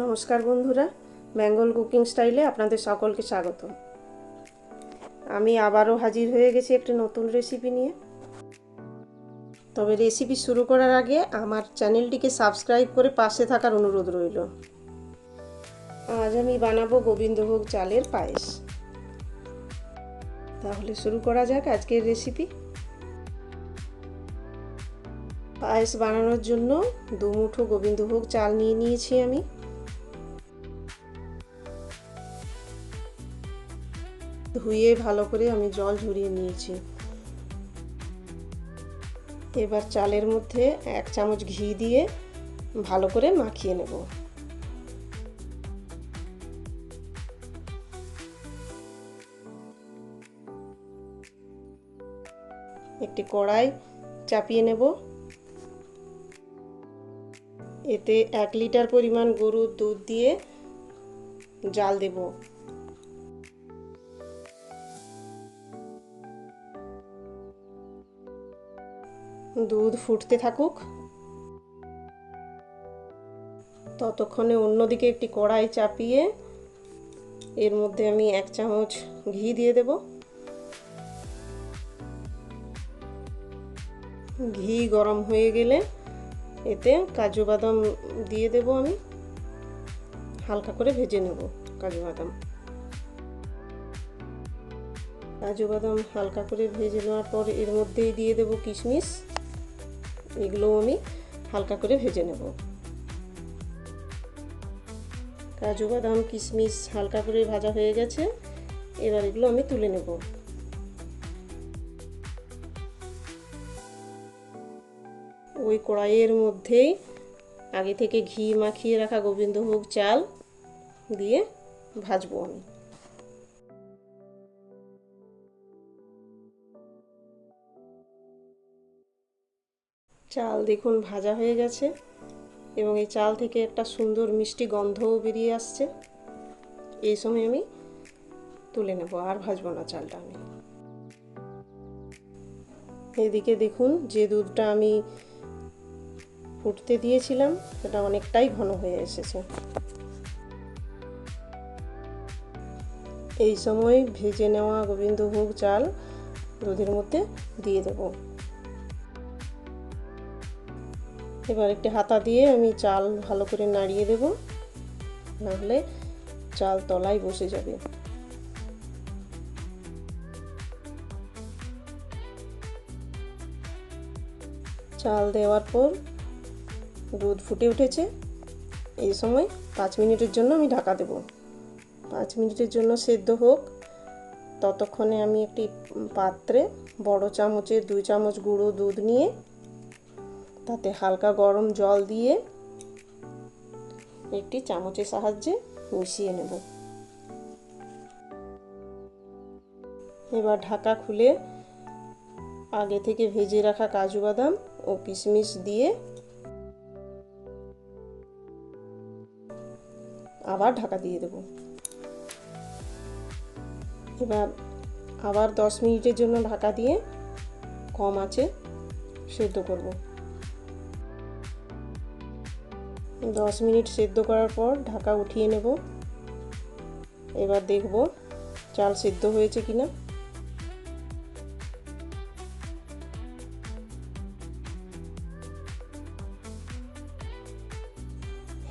নমস্কার বন্ধুরা, বেঙ্গল কুকিং স্টাইলে আপনাদের সকলকে স্বাগত আমি আবারও হাজির হয়ে গেছি একটি নতুন রেসিপি নিয়ে। তবে রেসিপি শুরু করার আগে আমার চ্যানেলটিকে সাবস্ক্রাইব করে পাশে থাকার অনুরোধ রইল। আজ আমি বানাবো গোবিন্দভোগ চালের পায়েস। তাহলে শুরু করা যাক আজকের রেসিপি পায়েস বানানোর জন্য দু মুঠো গোবিন্দভোগ চাল নিয়ে নিয়েছি আমি। ধুয়ে ভালো করে আমি জল ঝরিয়ে নিয়েছি। এবার চালের মধ্যে এক চামচ ঘি দিয়ে ভালো করে মাখিয়ে নেব। একটি কড়াই চাপিয়ে নেব। এতে এক লিটার পরিমাণ গরুর দুধ দিয়ে জাল দেব। দুধ ফুটতে থাকুক। ততক্ষণে অন্যদিকে একটি কড়াই চাপিয়ে এর মধ্যে আমি এক চামচ ঘি দিয়ে দেব। ঘি গরম হয়ে গেলে এতে কাজু বাদাম দিয়ে দেব আমি। হালকা করে ভেজে নেব কাজু বাদাম। কাজু বাদাম হালকা করে ভেজে নেওয়ার পর এর মধ্যেই দিয়ে দেব কিশমিশ। এগুলো আমি হালকা করে ভেজে নেব। কাজু বাদাম, কিশমিশ হালকা করে ভাজা হয়ে গেছে। এবার এগুলো আমি তুলে নেব। ওই কড়াইয়ের মধ্যেই আগে থেকে ঘি মাখিয়ে রাখা গোবিন্দভোগ চাল দিয়ে ভাজবো আমি। চাল দেখুন ভাজা হয়ে গেছে এবং এই চাল থেকে একটা সুন্দর মিষ্টি গন্ধও বেরিয়ে আসছে। এই সময় আমি তুলে নেব, আর ভাজবো না চালটা আমি। এদিকে দেখুন যে দুধটা আমি ফুটতে দিয়েছিলাম, সেটা অনেকটাই ঘন হয়ে এসেছে। এই সময় ভেজে নেওয়া গোবিন্দভোগ চাল দুধের মধ্যে দিয়ে দেব। এবার একটি হাতা দিয়ে আমি চাল ভালো করে নাড়িয়ে দেব। নাহলে চাল তলায় বসে যাবে। চাল দেওয়ার পর দুধ ফুটে উঠেছে। এই সময় পাঁচ মিনিটের জন্য আমি ঢাকা দেব। পাঁচ মিনিটের জন্য সেদ্ধ হোক। ততক্ষণে আমি একটি পাত্রে বড় চামচে দুই চামচ গুঁড়ো দুধ নিয়ে তাতে হালকা গরম জল দিয়ে একটি চামচের সাহায্যে মিশিয়ে নেব। এবার ঢাকা খুলে আগে থেকে ভেজে রাখা কাজু বাদাম ও কিশমিশ দিয়ে আবার ঢাকা দিয়ে দেব। এবার আবার দশ মিনিটের জন্য ঢাকা দিয়ে কম আছে সেদ্ধ করব। দশ মিনিট সেদ্ধ করার পর ঢাকা উঠিয়ে নেব। এবার দেখব চাল সেদ্ধ হয়েছে কিনা।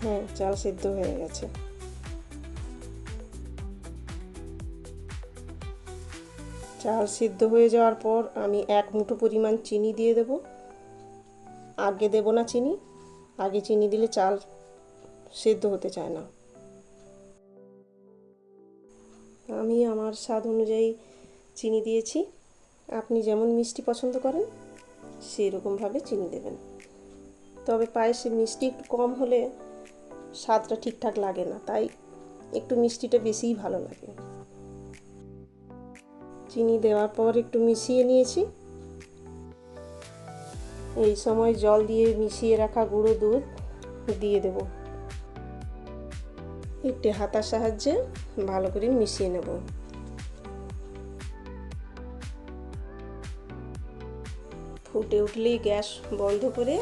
হ্যাঁ চাল সেদ্ধ হয়ে গেছে। চাল সিদ্ধ হয়ে যাওয়ার পর আমি এক মুঠো পরিমাণ চিনি দিয়ে দেব। আগে দেব না চিনি। আগে চিনি দিলে চাল সেদ্ধ হতে চায় না। আমি আমার স্বাদ অনুযায়ী চিনি দিয়েছি। আপনি যেমন মিষ্টি পছন্দ করেন সেই রকমভাবে চিনি দেবেন। তবে পায়েসে মিষ্টি একটু কম হলে স্বাদটা ঠিকঠাক লাগে না, তাই একটু মিষ্টিটা বেশিই ভালো লাগে। চিনি দেওয়ার পর একটু মিশিয়ে নিয়েছি। এই সময় জল দিয়ে মিশিয়ে রাখা গুঁড়ো দুধ দিয়ে দেব। একটি হাতার সাহায্যে ভালো করে মিশিয়ে নেব। ফুটে উঠলেই গ্যাস বন্ধ করে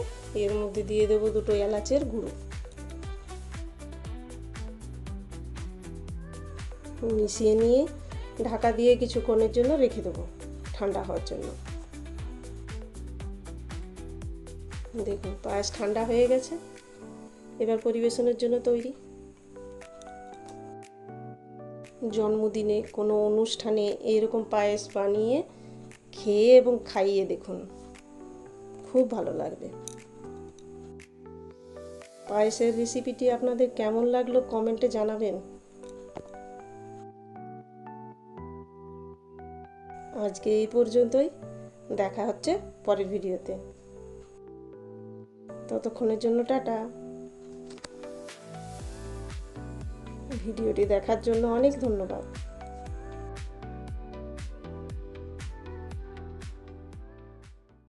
এর মধ্যে দিয়ে দেবো দুটো এলাচের গুঁড়ো। মিশিয়ে নিয়ে ঢাকা দিয়ে কিছুক্ষণের জন্য রেখে দেবো ঠান্ডা হওয়ার জন্য। দেখুন, পায়েস ঠান্ডা হয়ে গেছে। এবার পরিবেশনের জন্য তৈরি। জন্মদিনে কোনো অনুষ্ঠানে এরকম পায়েস বানিয়ে খেয়ে এবং খাইয়ে দেখুন। খুব ভালো লাগবে। পায়েসের রেসিপিটি আপনাদের কেমন লাগল কমেন্টে জানাবেন। আজকে এই পর্যন্তই। দেখা হচ্ছে পরের ভিডিওতে ততক্ষণের জন্য টাটা। ভিডিওটি দেখার জন্য অনেক ধন্যবাদ।